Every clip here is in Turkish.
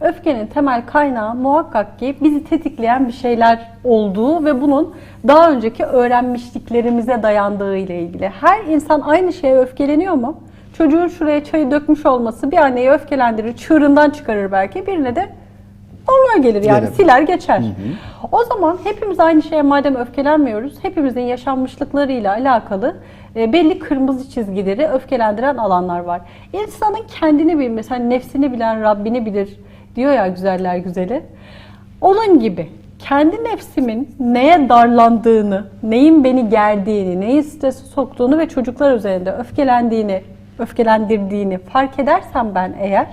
Öfkenin temel kaynağı muhakkak ki bizi tetikleyen bir şeyler olduğu ve bunun daha önceki öğrenmişliklerimize dayandığı ile ilgili. Her insan aynı şeye öfkeleniyor mu? Çocuğun şuraya çayı dökmüş olması bir anneyi öfkelendirir, çığırından çıkarır belki. Birine de normal gelir yani Gelir. siler geçer. O zaman hepimiz aynı şeye madem öfkelenmiyoruz, hepimizin yaşanmışlıklarıyla alakalı e, belli kırmızı çizgileri öfkelendiren alanlar var. İnsanın kendini bilmesi, hani nefsini bilen Rabbini bilir diyor ya güzeller güzeli. Onun gibi kendi nefsimin neye darlandığını, neyin beni gerdiğini, neyi strese soktuğunu ve çocuklar üzerinde öfkelendiğini, öfkelendirdiğini fark edersem ben eğer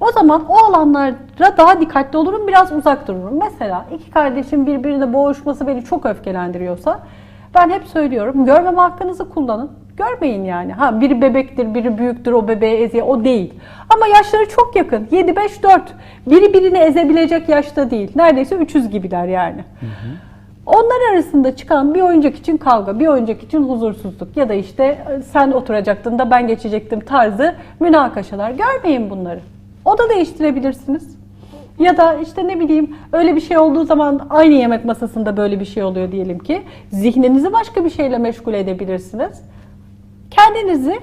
o zaman o alanlara daha dikkatli olurum, biraz uzak dururum. Mesela iki kardeşin birbirine boğuşması beni çok öfkelendiriyorsa ben hep söylüyorum görmeme hakkınızı kullanın. Görmeyin yani. Ha biri bebektir, biri büyüktür, o bebeğe eziye o değil. Ama yaşları çok yakın. 7 5 4. Biri birini ezebilecek yaşta değil. Neredeyse 300 gibiler yani. Onlar arasında çıkan bir oyuncak için kavga, bir oyuncak için huzursuzluk ya da işte e, sen oturacaktın da ben geçecektim tarzı münakaşalar. Görmeyin bunları. Oda değiştirebilirsiniz. Ya da işte ne bileyim öyle bir şey olduğu zaman aynı yemek masasında böyle bir şey oluyor diyelim ki. Zihninizi başka bir şeyle meşgul edebilirsiniz. Kendinizi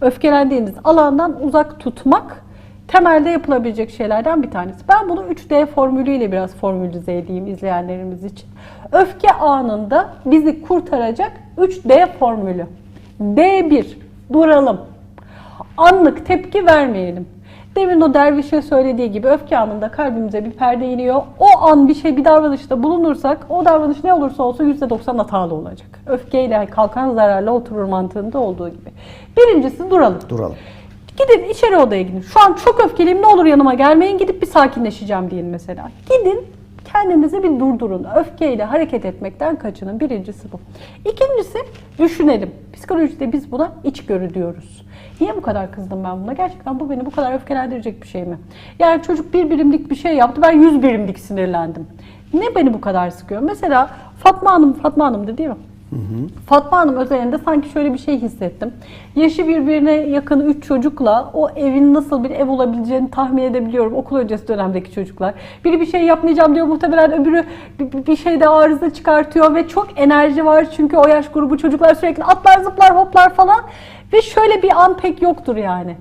öfkelendiğiniz alandan uzak tutmak temelde yapılabilecek şeylerden bir tanesi. Ben bunu 3D formülüyle biraz formülize edeyim izleyenlerimiz için. Öfke anında bizi kurtaracak 3D formülü. D1 duralım. Anlık tepki vermeyelim. Demin o dervişe söylediği gibi öfke anında kalbimize bir perde iniyor. O an bir şey bir davranışta bulunursak o davranış ne olursa olsun %90 hatalı olacak. Öfkeyle kalkan zararla oturur mantığında olduğu gibi. Birincisi duralım. Duralım. Gidin içeri odaya gidin. Şu an çok öfkeliyim ne olur yanıma gelmeyin gidip bir sakinleşeceğim deyin mesela. Gidin kendinizi bir durdurun. Öfkeyle hareket etmekten kaçının. Birincisi bu. İkincisi düşünelim. Psikolojide biz buna içgörü diyoruz. Niye bu kadar kızdım ben buna? Gerçekten bu beni bu kadar öfkelendirecek bir şey mi? Yani çocuk bir birimlik bir şey yaptı ben yüz birimlik sinirlendim. Ne beni bu kadar sıkıyor? Mesela Fatma Hanım, Fatma Hanım'dı değil mi? Fatma Hanım özelinde sanki şöyle bir şey hissettim. Yaşı birbirine yakın 3 çocukla o evin nasıl bir ev olabileceğini tahmin edebiliyorum. Okul öncesi dönemdeki çocuklar. Biri bir şey yapmayacağım diyor muhtemelen öbürü bir- bir şeyde arıza çıkartıyor ve çok enerji var çünkü o yaş grubu çocuklar sürekli atlar zıplar hoplar falan ve şöyle bir an pek yoktur yani.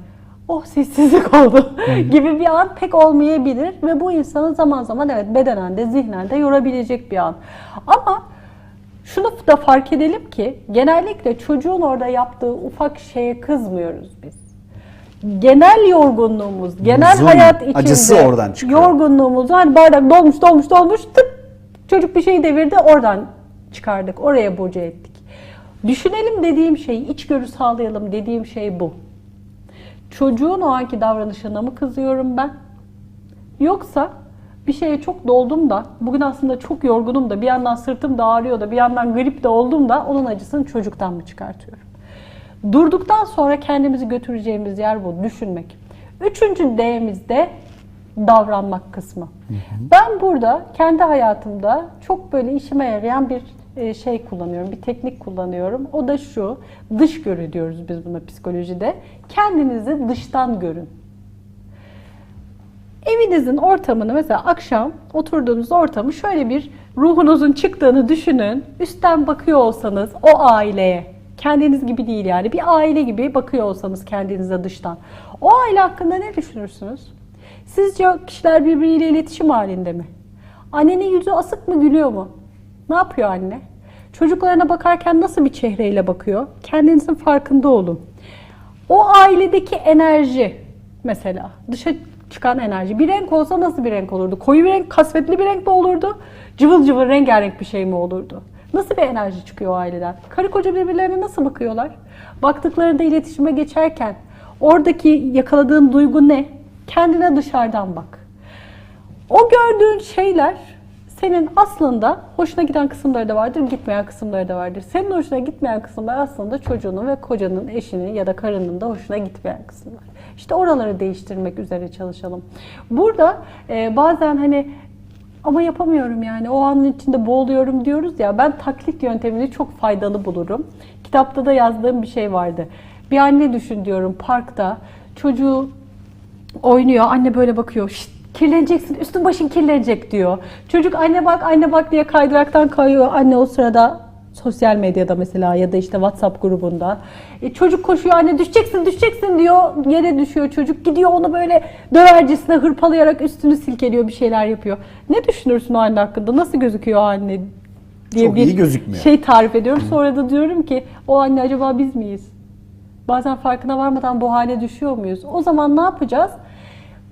Oh sessizlik oldu gibi bir an pek olmayabilir ve bu insanı zaman zaman evet bedenen de zihnen de yorabilecek bir an. Ama şunu da fark edelim ki genellikle çocuğun orada yaptığı ufak şeye kızmıyoruz biz. Genel yorgunluğumuz, genel Huzun, hayat içinde acısı oradan çıkıyor. yorgunluğumuz hani bardak dolmuş dolmuş dolmuş tıp çocuk bir şeyi devirdi oradan çıkardık. Oraya boca ettik. Düşünelim dediğim şey, içgörü sağlayalım dediğim şey bu. Çocuğun o anki davranışına mı kızıyorum ben? Yoksa bir şeye çok doldum da, bugün aslında çok yorgunum da, bir yandan sırtım da ağrıyor da, bir yandan grip de oldum da onun acısını çocuktan mı çıkartıyorum? Durduktan sonra kendimizi götüreceğimiz yer bu, düşünmek. Üçüncü D'miz de davranmak kısmı. Ben burada kendi hayatımda çok böyle işime yarayan bir e, şey kullanıyorum, bir teknik kullanıyorum. O da şu, dış görü diyoruz biz buna psikolojide. Kendinizi dıştan görün. Evinizin ortamını mesela akşam oturduğunuz ortamı şöyle bir ruhunuzun çıktığını düşünün. Üstten bakıyor olsanız o aileye, kendiniz gibi değil yani bir aile gibi bakıyor olsanız kendinize dıştan. O aile hakkında ne düşünürsünüz? Sizce kişiler birbiriyle iletişim halinde mi? Annenin yüzü asık mı gülüyor mu? Ne yapıyor anne? Çocuklarına bakarken nasıl bir çehreyle bakıyor? Kendinizin farkında olun. O ailedeki enerji mesela dışa çıkan enerji bir renk olsa nasıl bir renk olurdu? Koyu bir renk, kasvetli bir renk mi olurdu? Cıvıl cıvıl rengarenk bir şey mi olurdu? Nasıl bir enerji çıkıyor o aileden? Karı koca birbirlerine nasıl bakıyorlar? Baktıklarında iletişime geçerken oradaki yakaladığın duygu ne? Kendine dışarıdan bak. O gördüğün şeyler senin aslında hoşuna giden kısımları da vardır, gitmeyen kısımları da vardır. Senin hoşuna gitmeyen kısımlar aslında çocuğunun ve kocanın, eşinin ya da karının da hoşuna gitmeyen kısımlar. İşte oraları değiştirmek üzere çalışalım. Burada e, bazen hani ama yapamıyorum yani o anın içinde boğuluyorum diyoruz ya ben taklit yöntemini çok faydalı bulurum. Kitapta da yazdığım bir şey vardı. Bir anne düşün diyorum parkta çocuğu oynuyor anne böyle bakıyor "Şşt, Kirleneceksin, üstün başın kirlenecek diyor. Çocuk anne bak, anne bak diye kaydıraktan kayıyor. Anne o sırada sosyal medyada mesela ya da işte WhatsApp grubunda. E, çocuk koşuyor anne düşeceksin düşeceksin diyor. Yere düşüyor çocuk. Gidiyor onu böyle dövercesine hırpalayarak üstünü silkeliyor bir şeyler yapıyor. Ne düşünürsün o anne hakkında? Nasıl gözüküyor o anne? diye Çok bir iyi gözükmüyor. şey tarif ediyorum. Sonra da diyorum ki o anne acaba biz miyiz? Bazen farkına varmadan bu hale düşüyor muyuz? O zaman ne yapacağız?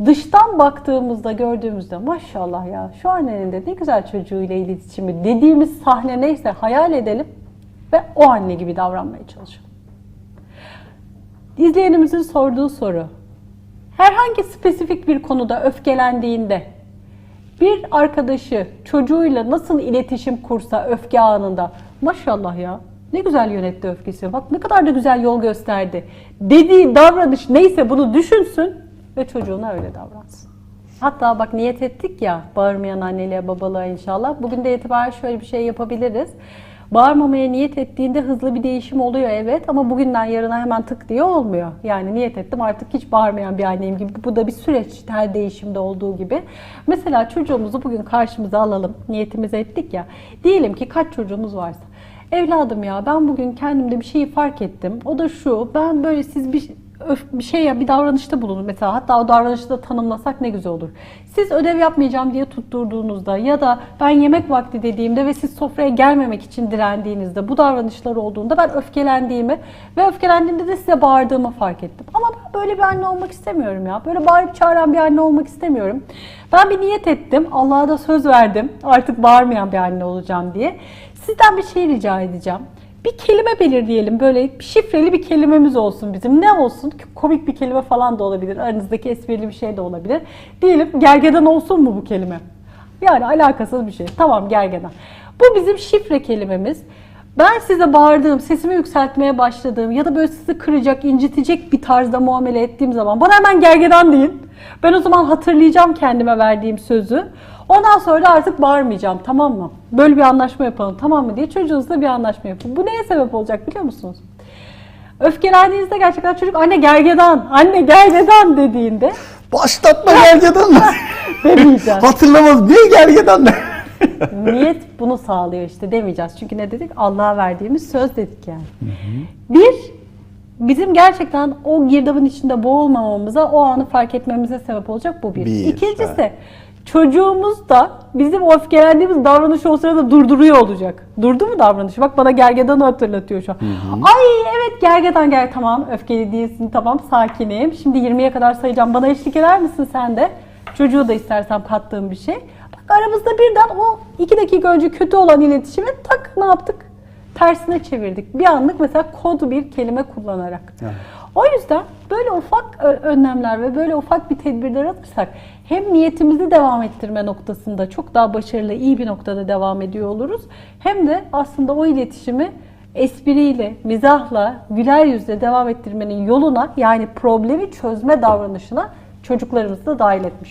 Dıştan baktığımızda gördüğümüzde maşallah ya şu annenin de ne güzel çocuğuyla iletişimi dediğimiz sahne neyse hayal edelim ve o anne gibi davranmaya çalışalım. İzleyenimizin sorduğu soru. Herhangi spesifik bir konuda öfkelendiğinde bir arkadaşı çocuğuyla nasıl iletişim kursa öfke anında maşallah ya ne güzel yönetti öfkesini bak ne kadar da güzel yol gösterdi dediği davranış neyse bunu düşünsün ve çocuğuna öyle davransın. Hatta bak niyet ettik ya bağırmayan anneliğe babalığa inşallah. Bugün de itibaren şöyle bir şey yapabiliriz. Bağırmamaya niyet ettiğinde hızlı bir değişim oluyor evet ama bugünden yarına hemen tık diye olmuyor. Yani niyet ettim artık hiç bağırmayan bir anneyim gibi. Bu da bir süreç her değişimde olduğu gibi. Mesela çocuğumuzu bugün karşımıza alalım. Niyetimizi ettik ya. Diyelim ki kaç çocuğumuz varsa. Evladım ya ben bugün kendimde bir şeyi fark ettim. O da şu ben böyle siz bir öf- bir şey ya bir davranışta bulunur mesela hatta o davranışı da tanımlasak ne güzel olur. Siz ödev yapmayacağım diye tutturduğunuzda ya da ben yemek vakti dediğimde ve siz sofraya gelmemek için direndiğinizde bu davranışlar olduğunda ben öfkelendiğimi ve öfkelendiğimde de size bağırdığımı fark ettim. Ama ben böyle bir anne olmak istemiyorum ya. Böyle bağırıp çağıran bir anne olmak istemiyorum. Ben bir niyet ettim. Allah'a da söz verdim. Artık bağırmayan bir anne olacağım diye. Sizden bir şey rica edeceğim. Bir kelime belirleyelim. Böyle şifreli bir kelimemiz olsun bizim. Ne olsun? Komik bir kelime falan da olabilir. Aranızdaki esprili bir şey de olabilir. Diyelim gergedan olsun mu bu kelime? Yani alakasız bir şey. Tamam gergedan. Bu bizim şifre kelimemiz. Ben size bağırdığım, sesimi yükseltmeye başladığım ya da böyle sizi kıracak, incitecek bir tarzda muamele ettiğim zaman bana hemen gergedan deyin. Ben o zaman hatırlayacağım kendime verdiğim sözü. Ondan sonra artık bağırmayacağım tamam mı? Böyle bir anlaşma yapalım tamam mı diye çocuğunuzla bir anlaşma yapın. Bu neye sebep olacak biliyor musunuz? Öfkelendiğinizde gerçekten çocuk anne gergedan, anne gergedan dediğinde Başlatma gergedan mı? demeyeceğiz. Hatırlamaz. Ne gergedan ne? Niyet bunu sağlıyor işte demeyeceğiz. Çünkü ne dedik? Allah'a verdiğimiz söz dedik yani. Bir, bizim gerçekten o girdabın içinde boğulmamamıza, o anı fark etmemize sebep olacak bu bir. Bir, İkincisi, evet. çocuğumuz da bizim öfkelendiğimiz davranışı o sırada durduruyor olacak. Durdu mu davranışı? Bak bana gergedanı hatırlatıyor şu an. Ay evet gergedan gel tamam öfkeli değilsin tamam sakinim. Şimdi 20'ye kadar sayacağım. Bana eşlik eder misin sen de? Çocuğu da istersem kattığım bir şey. Bak aramızda birden o iki dakika önce kötü olan iletişimi tak ne yaptık? Tersine çevirdik. Bir anlık mesela kod bir kelime kullanarak. Evet. O yüzden böyle ufak ö- önlemler ve böyle ufak bir tedbirler alırsak hem niyetimizi devam ettirme noktasında çok daha başarılı, iyi bir noktada devam ediyor oluruz. Hem de aslında o iletişimi espriyle, mizahla, güler yüzle devam ettirmenin yoluna yani problemi çözme davranışına çocuklarımızı da dahil etmiş oluruz.